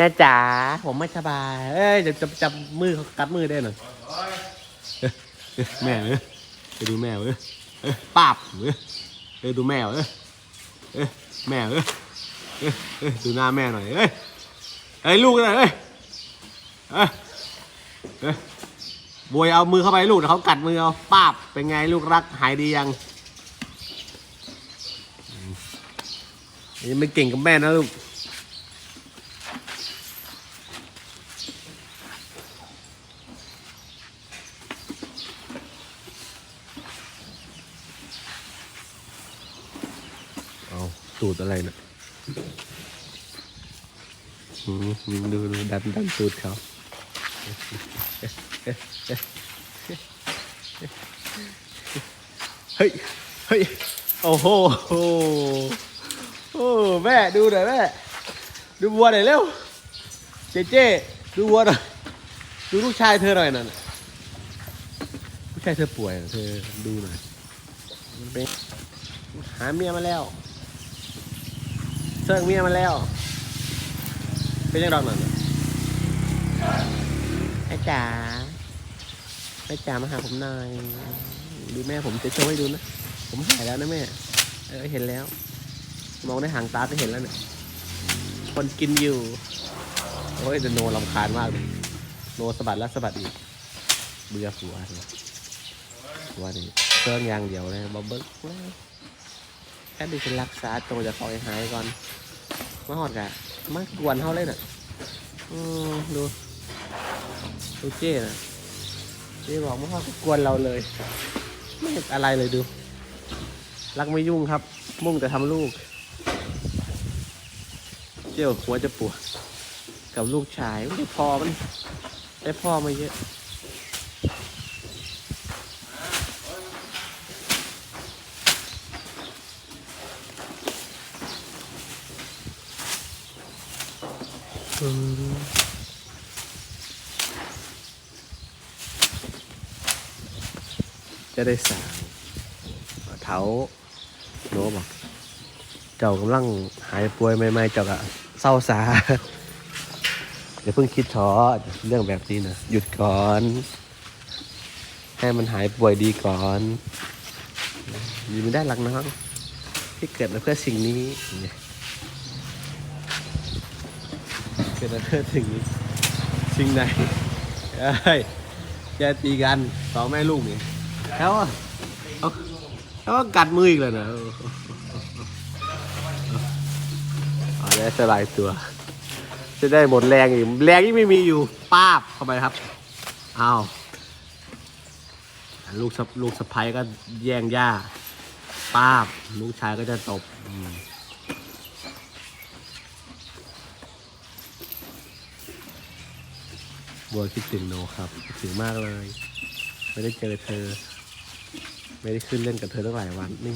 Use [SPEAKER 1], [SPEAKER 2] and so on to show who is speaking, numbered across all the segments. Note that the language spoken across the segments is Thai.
[SPEAKER 1] แม่จ๋าผมไม่สบาย เอ้ยจะจับจับมือเขากัดมือได้หน่อยแม่เอ้ยไปดูแม่เอ้ยปาบเอ้ยเอ้ยดูแม่เอ้ยแม่เอ้ยดูหน้าแม่หน่อยเอ้ยเอ้ลูกหน่อยเอ้ยเอ้ยบวยเอามือเข้าไปลูกเดี๋ยวเขากัดมือเอาปาบเป็นไงลูกรักหายดียังยังไม่เก่งกับแม่นะลูก เอา ตูดอะไรนะอืมดูดูดันดันตูดเขาเฮ้ย เฮ้ย โอ้โหโอ้โอ้แม่ดูหน่อยแม่ ดูวัวหน่อยเร็ว เจเจดูวัวหน่อย ดูลูกชายเธอหน่อยนั่นน่ะลูกชายเธอป่วย เธอดูหน่อยมันเป็นหาเมียมาแล้ว ซิร์งเมียมาแล้ว เป็นยังดอกนั่นน่ะแม่จ๋าแม่จ๋ามาหาผมหน่อยดูแม่ผมจะโชว์ให้ดูนะ ผมหายแล้วนะแม่ เออเห็นแล้ว มองในหางตาก็เห็นแล้วเนี่ย คนกินอยู่ โอ้ยแต่โนลำคาญมากเลยโนสะบัดแล้วสะบัดอีก เบื่อหัวเลยหัวนี่เซิร์งอย่างเดียวเลยบ๊อบเบิ้ล ค่ดูจะรักษาตัวจะคอยหายก่อน มาหอดกะมากวนเขาเลยน่ะอืมดูดูเจ้น่ะเจ้บอกมาหอดกวนเราเลย ไม่เห็นอะไรเลยดู รักไม่ยุ่งครับ มุ่งแต่ทำลูก เจ้หัวจะปวดกับลูกชายไม่ได้พอมันได้พ่อมาเยอะ จะได้สาเท้าโนบอกเจ้ากำลังหายป่วยใหม่ๆเจ้าก็เศร้าสาอย่าเพิ่งคิดท้อเรื่องแบบนี้นะหยุดก่อน ให้มันหายป่วยดีก่อนอยู่ไม่ได้หลักน้องที่เกิดมาเพื่อสิ่งนี้เนี่ยเกิดมาเพื่อสิ่งนี้สิ่งไหนเอ้ยแกตีกันสองแม่ลูกเนี่ย แล้วอะเอาแล้วกัดมืออีกเลยนะเอาได้สลายตัว จะได้หมดแรงอีก แรงที่ไม่มีอยู่ป้าบเข้าไปครับอ้าวลูกสลูกสะพ้ยก็แย่งย่าป้าบลูกชายก็จะตบบัวคิดถึงโนครับคิดถึงมากเลย ไม่ได้เจอเธอ ไม่ได้ขึ้นเล่นกับเธอตั้งหลายวันนี่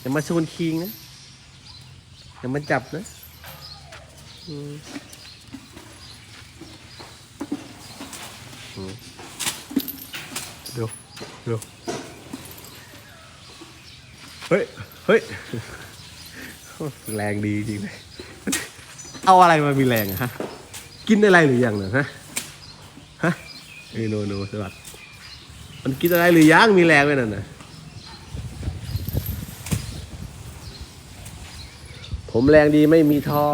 [SPEAKER 1] อย่ามาชวนคิงนะอย่ามาจับนะอืมอืมดูดูเฮ้ย เฮ้ย แรงดีจริงเลย เอาอะไรมามีแรงอะฮะ กินอะไรหรือยังเนี่ยฮะ ฮะเอ้ยโนโนสวัสด มันกินอะไรหรือยังมีแรงไว้นั่นนะผมแรงดีไม่มีท่อ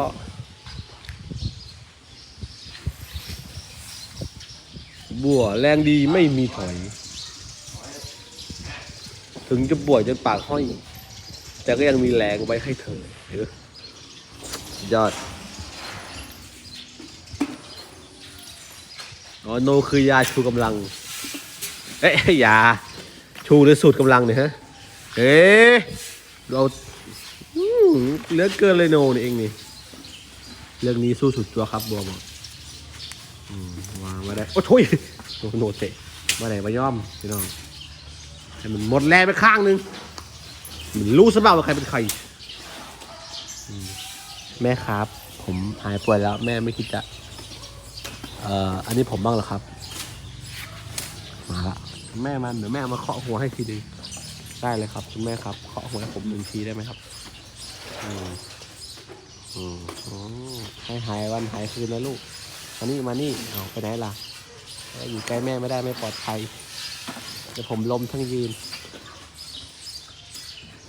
[SPEAKER 1] บัวแรงดีไม่มีถอย ถึงจะป่วยจนปากห้อย แต่ก็ยังมีแรงไว้ให้เธอเยอดอ๋อโนคือยาชูกำลัง เอ๊ะยาชูหรือสูตรกำลังเนี่ยฮะ เอ๊ะเราอืมเหลือเกินเลยโนนี่เองนี่ เรื่องนี้สู้สุดตัวครับบัวบอกอืมวางมาได้ โอ้โถยโนโนเตะมาไหนมาย่อมพี่น้องให้มันหมดแรงไปข้างนึงมันรู้สบ้างว่าใครเป็นใครอืมแม่ครับ ผมหายป่วยแล้ว แม่ไม่คิดจะ เอ่อ อันนี้ผมบ้างเหรอครับ มาละแม่มันเดี๋ยวแม่มาเคาะหัวให้ทีนึงได้เลยครับคุณแม่ครับเคาะหัวให้ผมหนึ่งทีได้ไหมครับอืมอืมอ๋อให้หายวันหายคืนนะลูกมานี่มานี่เอาไปไหนล่ะอยอยู่ใกล้แม่ไม่ได้ไม่ปลอดภัยเดี๋ยวผมล้มทั้งยืน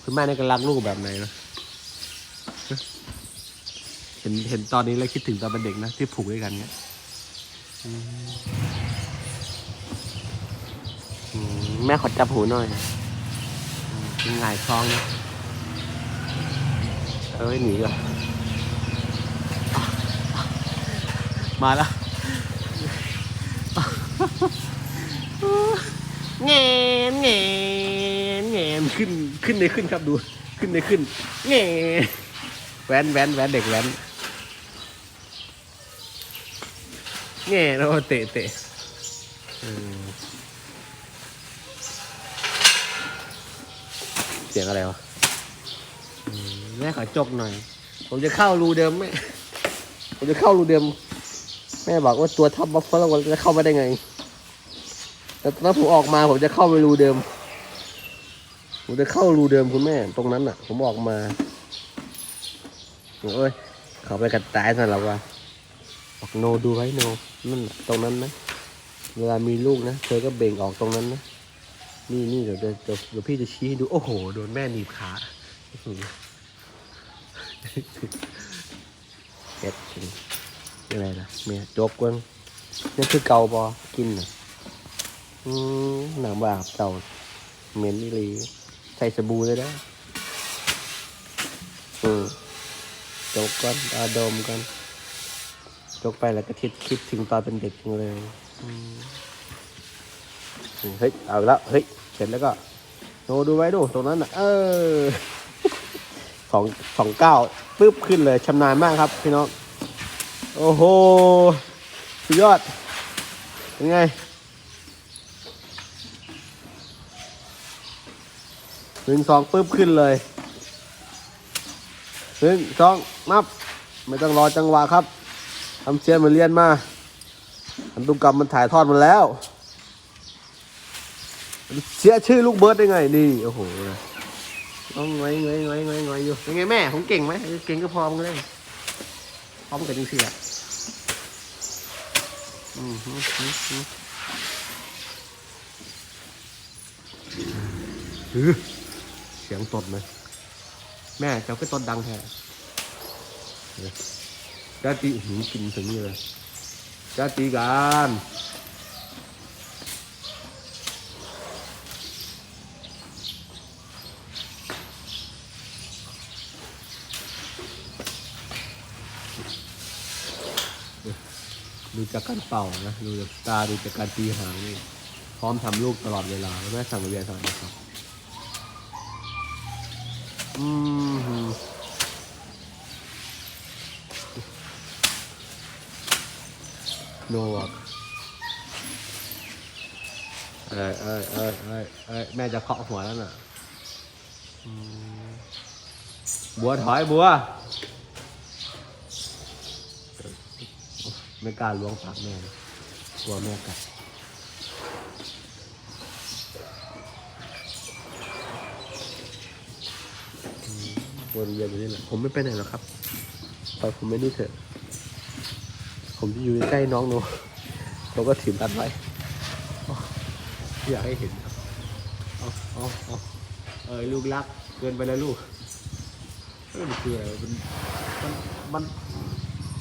[SPEAKER 1] คุณแม่นี่ก็รักลูกแบบไหนนะเห็นเห็นตอนนี้แล้วคิดถึงตอนเป็นเด็กนะที่ผูกด้วยกันเนี่ยอืมอืม แม่ขอจับหูหน่อยอืมหงายท้องนะเอ้ยหนีก่อนมาแล้วเงนเงนเงนขึ้นขึ้นในขึ้นครับดู ขึ้นในขึ้นเงนแว้นแว้นแว้นเด็กแว้นเงนโอ้เตะเตะอืมเสียงอะไรวะแม่ขอจกหน่อย ผมจะเข้ารูเดิมแม่ผมจะเข้ารูเดิม แม่บอกว่าตัวทับบัฟเฟลเราจะเข้ามาได้ไง แต่ตอนนั้นผมออกมาผมจะเข้าไปรูเดิม ผมจะเข้ารูเดิมคุณแม่ ตรงนั้นอะ ผมออกมาโอ้ยเขาไปกัดตายนั่นหรอวะบอกโนดูไว้โนนั่นตรงนั้นนะเวลามีลูกนะเธอก็เบ่งออกตรงนั้นนะ นี่นี่เดี๋ยวเดี๋ยวเดี๋ยวพี่จะชี้ให้ดู โอ้โห โดนแม่หนีบขาอื้อหือเฮ็ดอะไรล่ะเมียจบกเว้งนี่คือเกาบอกินน่ะอืมหนังบาบเต่าเหม็นนี่ลยใส่สบู่เลยนะอืมจกก่อนตาดมกันจกไปแล้วก็คิดคิดถึงตอนเป็นเด็กจังเลย อืม เฮ้ย เอาแล้ว เฮ้ย เสร็จแล้วก็โนดูไว้ดูตรงนั้นนะเออสองสองเก้าปึ๊บขึ้นเลยชำนาญมากครับพี่น้อง โอ้โห สุดยอด เป็นไงหนึ่งสองปึ๊บขึ้นเลยหนึ่งสองนับ ไม่ต้องรอจังหวะครับทำเชียนมาเรียนมาพันธุกรรมมันถ่ายทอดมาแล้ว เสียชื่อลูกเบิร์ดได้ไงนี่โอ้โหต้องงอยงอยงอยงอยงอยอยู่เป็นไงแม่ผมเก่งไหมเก่งก็พร้อมกันเลยพร้อมกันจริงๆอะอืมฮึฮึฮึฮึเสียงตดเลยแม่เจ้าก็ตดดังแท้จ้าตีหูกินถึงนี่เลยจ้าตีกัน จากการเป่านะดูจากตาดูจากการตีหางนี่พร้อมทำลูกตลอดเวลาแม่สั่งเรียนสั่งนะครับอืมโนอะเอ้ยเอ้ยเอ้ยเอ้ยเอ้ยแม่จะเคาะหัวแล้วน่ะบัวถอยบัว ไม่กล้าล้วงปากแม่กลัวแม่กัดวนเวียนอยู่นี่แหละผมไม่ไปไหนหรอกครับปล่อยผมไม่นี่เถอะ ผมจะอยู่ใกล้น้องโนเราก็ถิ่มตัดไว้อยากให้เห็นครับเอาเอาเอาเอ้ยลูกรักเกินไปแล้วลูกเอ้ยมันคืออะไรมันมันมัน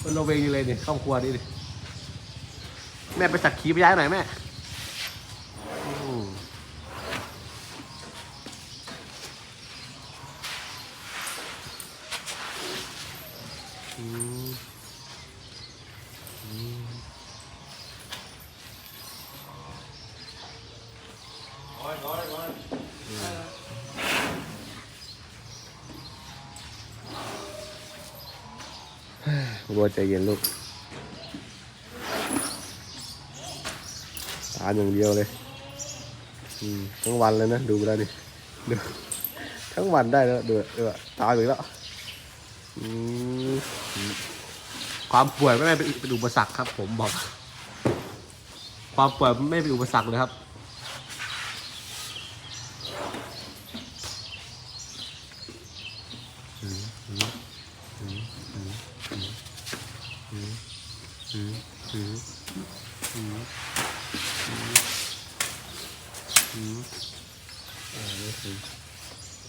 [SPEAKER 1] มันเวงอยู่เลยเนี่ยครอบครัวนี้ดิ แม่ไปสักขีไปย้ายหน่อยแม่บัวใจเย็นลูกานอย่างเดียวเลยทั้งวันเลยนะดูแล้วดิดูทั้งวันได้แล้วดูเออตายไปแล้วความป่วยไม่ได้เป็นอุปสรรคครับ ผมบอก ความป่วยไม่เป็นอุปสรรคเลยครับอืมอืมอืมอืม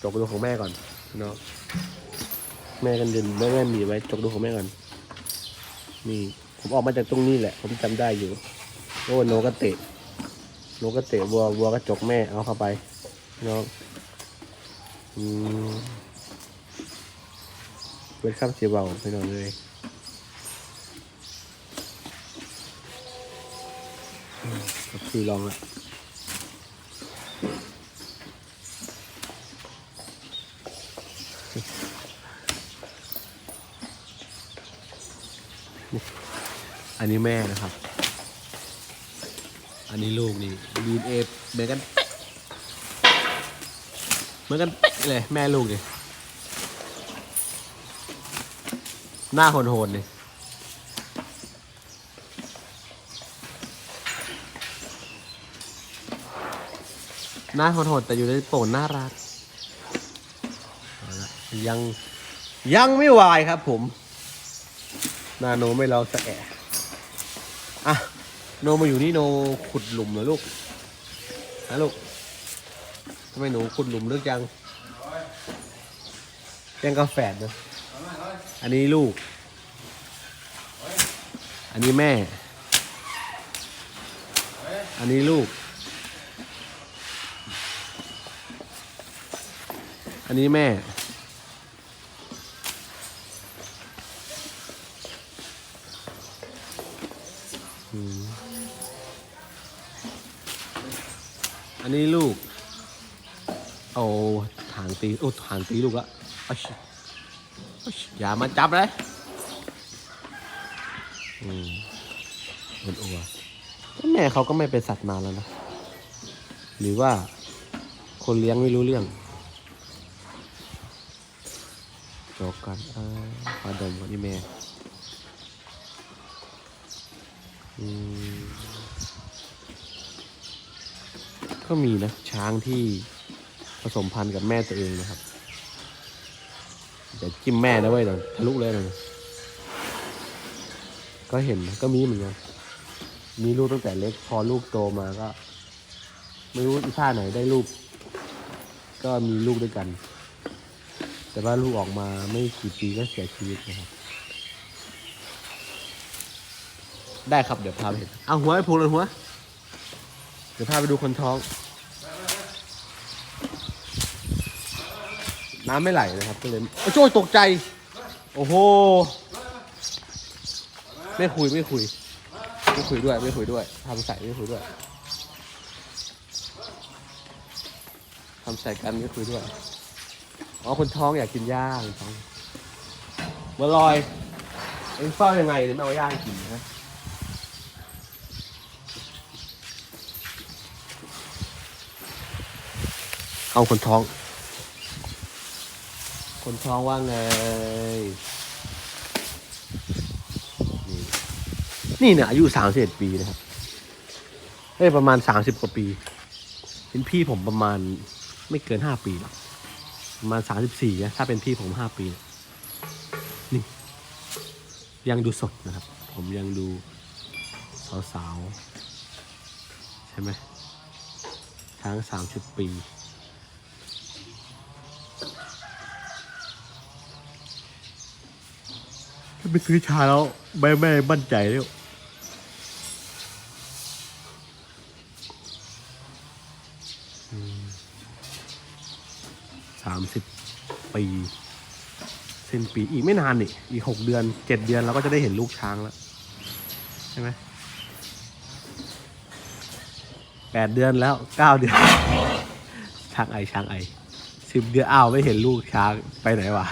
[SPEAKER 1] จกดูของแม่ก่อนเนาะแม่กันเดินแม่แม่มีไว้จกดูของแม่ก่อนนี่ผมออกมาจากตรงนี้แหละ ผมจำได้อยู่โอ้โนกระเตะโนกระเตะวัววัวกระจกแม่เอาเข้าไปเนาะอืมเป็นข้ามเสียเบาไปหน่อยเลย สีลองละอันนี้แม่นะครับ อันนี้ลูกนี่ดีเอเหมือนกันเป๊ะเหมือนกันเป๊ะเลย แม่ลูกนี่หน้าโหนๆนี่ หน้าโหดๆแต่อยู่ในโป่นน่ารักเอาละยังยังไม่วายครับผมนาโนไม่เราสะแอะอะโนมาอยู่นี่โนขุดหลุมเหรอลูกนะลูกทำไมหนูขุดหลุมลึกจังยังกาแฟดนะอันนี้ลูก อันนี้แม่ อันนี้ลูก นนี้แม่ อันนี้ลูก เอาถางตีโอ้ถางตีลูกอะอย่ามาจับเลยอืมอ้วนอัวแล้วแม่เขาก็ไม่เป็นสัตว์นาแล้วนะ หรือว่าคนเลี้ยงไม่รู้เรื่อง จบกันอ่าปลาดมกับนี่แม่อืมก็มีนะช้างที่ผสมพันธุ์กับแม่ตัวเองนะครับแต่จิ้มแม่นะเว้ยเดี๋ยวทะลุเลยนะก็เห็นนะก็มีเหมือนกันมีลูกตั้งแต่เล็กพอลูกโตมาก็ ไม่รู้อีท่าไหนได้ลูก ก็มีลูกด้วยกัน แต่ว่าลูกออกมาไม่กี่ปีก็เสียชีวิตนะครับ ได้ครับเดี๋ยวพาไปเห็นเอาหัวไปผูกเลยหัว เดี๋ยวพาไปดูคนท้อง น้ำไม่ไหลนะครับก็เลยโอ้โจ้ตกใจ โอ้โห ไม่คุยไม่คุย ไม่คุยด้วย ไม่คุยด้วยทำใส่ไม่คุยด้วยทำใส่กันไม่คุยด้วย อ๋อคนท้องอยากกินย่างท้องบัวลอย เอ็งเฝ้ายังไงถึงไม่เอาย่างกินนะเอาคนท้อง คนท้องว่าไง นี่นี่เนี่ยอายุสามสิบเอ็ดปีนะครับเอ้ยประมาณสามสิบกว่าปี เป็นพี่ผมประมาณไม่เกินห้าปีหรอก ประมาณสามสิบสี่นะถ้าเป็นพี่ผมห้าปีนี่ยังดูสดนะครับ ผมยังดูสาวๆ ใช่ไหมช้างสามสิบปี ถ้าไปซื้อชาแล้วแม่แม่มั่นใจแล้วสามสิบ ปี สิ้นปีอีกไม่นานนี่อีกหกเดือนเจ็ดเดือนเราก็จะได้เห็นลูกช้างแล้วใช่ไหมแปดเดือนแล้วเก้าเดือนช้างไอช้างไอสิบเดือนอ้าวไม่เห็นลูกช้างไปไหนวะ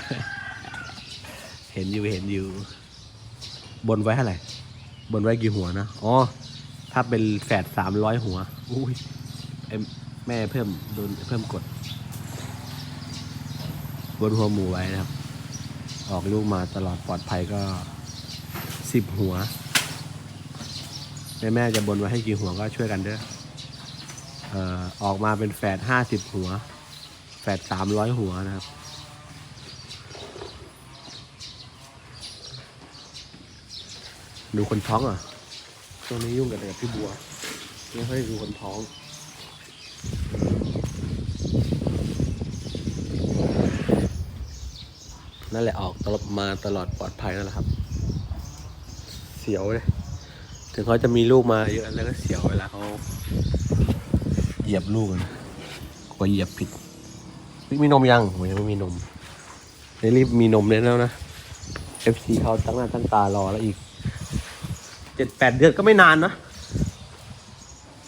[SPEAKER 1] เห็นอยู่เห็นอยู่ บนไว้เท่าไหร่บนไว้กี่หัวนะอ๋อถ้าเป็นแฝดสามร้อยหัวอุ้ยแม่เพิ่มโดนเพิ่มกด บนหัวหมูไว้นะครับ ออกลูกมาตลอดปลอดภัยก็สิบหัว แม่แม่จะบนไว้ให้กี่หัวก็ช่วยกันเด้อเอ่อออกมาเป็นแฝดห้าสิบหัว แฝดสามร้อยหัวนะครับดูคนท้องอะช่วนี้ยุ่งกับแต่กับพี่บัว ไม่ค่อยดูคนท้อง นั่นแหละออกตลอดมาตลอดปลอดภัยนั่นแหละครับ เสียวเลย ถึงเขาจะมีลูกมาเยอะแล้วก็เสียวเวลาเขาเหยียบลูกนะกลัวเหยียบผิดมีนมยังผมยังไม่มีนมได้รีบมีนมเลยแล้วนะ FC เขาตั้งหน้าตั้งตารอแล้วอีกเจ็ดแปดเดือนก็ไม่นานนะ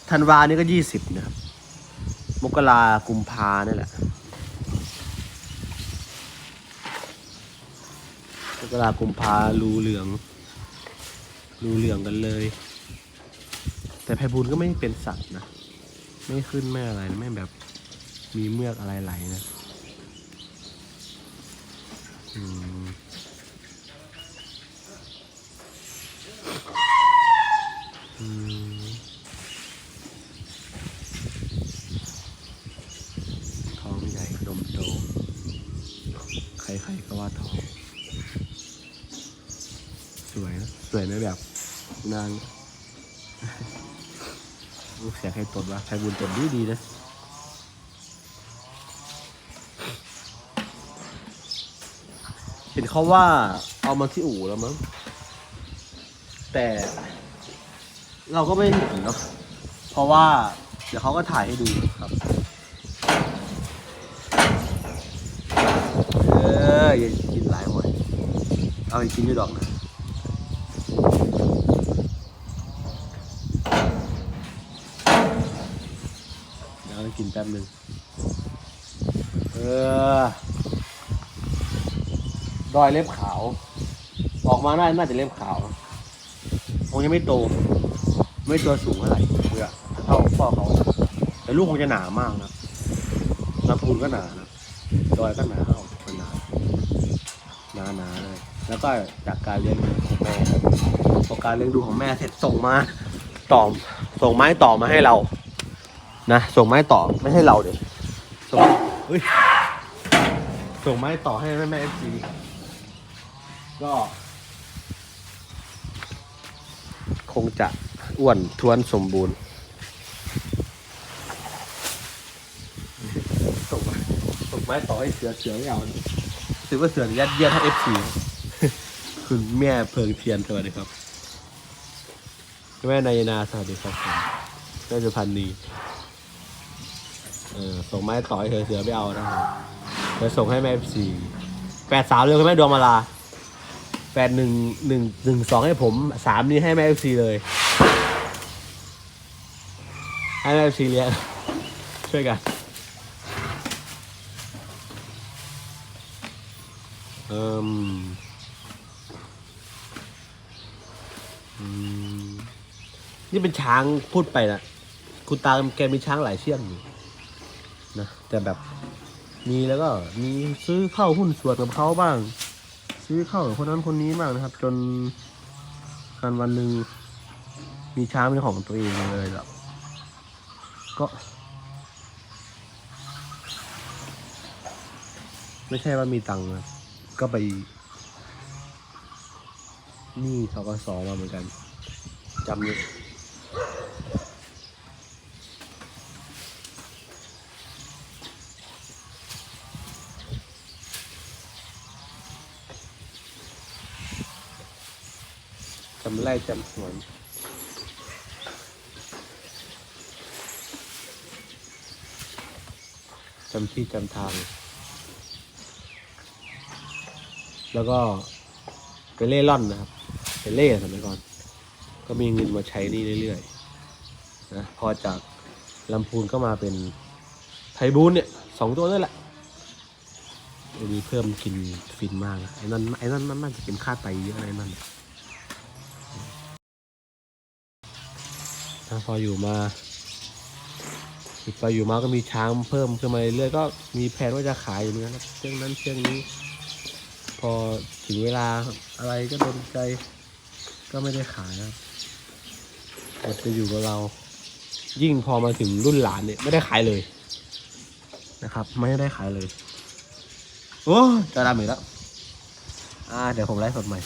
[SPEAKER 1] ธันวานี่ก็ยี่สิบนะครับ มกรากุมภาเนี่ยแหละ กรากุมภารูเหลือง รูเหลืองกันเลย แต่ไพบูลก็ไม่เป็นสัตว์นะ ไม่ขึ้นไม่อะไรนะไม่แบบมีเมือกอะไรไหลนะอืมอืมท้องใหญ่นมโต ใครๆก็ว่าท้อง สวยนะ สวย ในแบบนางลูกเสียใครตดวะใครบุญตดดีดีนะเห็นเขาว่าเอามาที่อู่แล้วมั้งแต่ เราก็ไม่เห็นเนาะเพราะว่า เดี๋ยวเขาก็ถ่ายให้ดูครับ เอออย่ากินหลายหมดเอาไปกินด้วยดอกนะ เดี๋ยวเรากิน แป๊บหนึ่งเออดอยเล็บขาว ออกมาน่าน่าจะเล็บขาวคงยังไม่โต ไม่ตัวสูงเท่าไหร่เพื่อเท่าพ่อเขา แต่ลูกคงจะหนามากนะลำพูนก็หนานะดอยก็หนาเอามันหนาหนาหนาเลยแล้วก็จากการเลี้ยงดูของแม่พอการเลี้ยงดูของแม่เสร็จส่งมาต่อส่งไม้ต่อมาให้เรา นะส่งไม้ต่อไม่ให้เราเดี๋ยวส่งเฮ้ยส่งไม้ต่อให้แม่แม่เอฟซีก็ คงจะอ้วนท้วนสมบูรณ์ส่งไม้ส่งไม้ต่อให้เสือเสือไม่เอาถือว่าเสือยัดเยียดให้เอฟซีคุณแม่เพิงเทียนสวัสดีครับ แม่นายนาสวัสดีครับผมแม่สุพรรณีเอส่งไม้ต่อให้เธอเสือไม่เอานะครับเดี๋ยวส่งให้แม่สี่แปดสามเลยคุณแม่ดวงมาลาแปดหนึ่งหนึ่งหนึ่งสองให้ผมสามนี้ให้แม่สี่เลยให้แม่สี่เลี้ยงช่วยกันเอ่มอืมนี่เป็นช้างพูดไปนะคุณตาแกมีช้างหลายเชือกอยู่ นะแต่แบบมีแล้วก็มีซื้อเข้าหุ้นส่วนกับเขาบ้าง ซื้อเข้ากับคนนั้นคนนี้บ้างนะครับ จนกันวันหนึ่งมีช้างเป็นของตัวเองเลยแบบก็ไม่ใช่ว่ามีตังค์นะก็ไปนี่ทกสมาเหมือนกันจำเลย จำไร่จำสวนจำที่จำทาง แล้วก็ไปเล่ร่อนนะครับไปเล่สมัยก่อน ก็มีเงินมาใช้นี่เรื่อยๆนะพอจากลำพูนก็มาเป็นไทบูนเนี่ยสองตัวนั่นแหละอันนี้เพิ่มกินฟินมากนะไอ้นั่นไอ้นั่นมันน่าจะเป็นค่าไตเยอะอะไรนั่น นะพออยู่มาพออยู่มาก็มีช้างเพิ่มขึ้นมาเรื่อยๆก็มีแผนว่าจะขายอยู่เหมือนกันครับเชืองนั้นเชืองนี้ พอถึงเวลาอะไรก็โดนใจ ก็ไม่ได้ขายครับจะอยู่กับเรา ยิ่งพอมาถึงรุ่นหลานเนี่ยไม่ได้ขายเลย นะครับ ไม่ได้ขายเลยโอ้จะดำอีกแล้วอ่า เดี๋ยวผมไลฟ์สดใหม่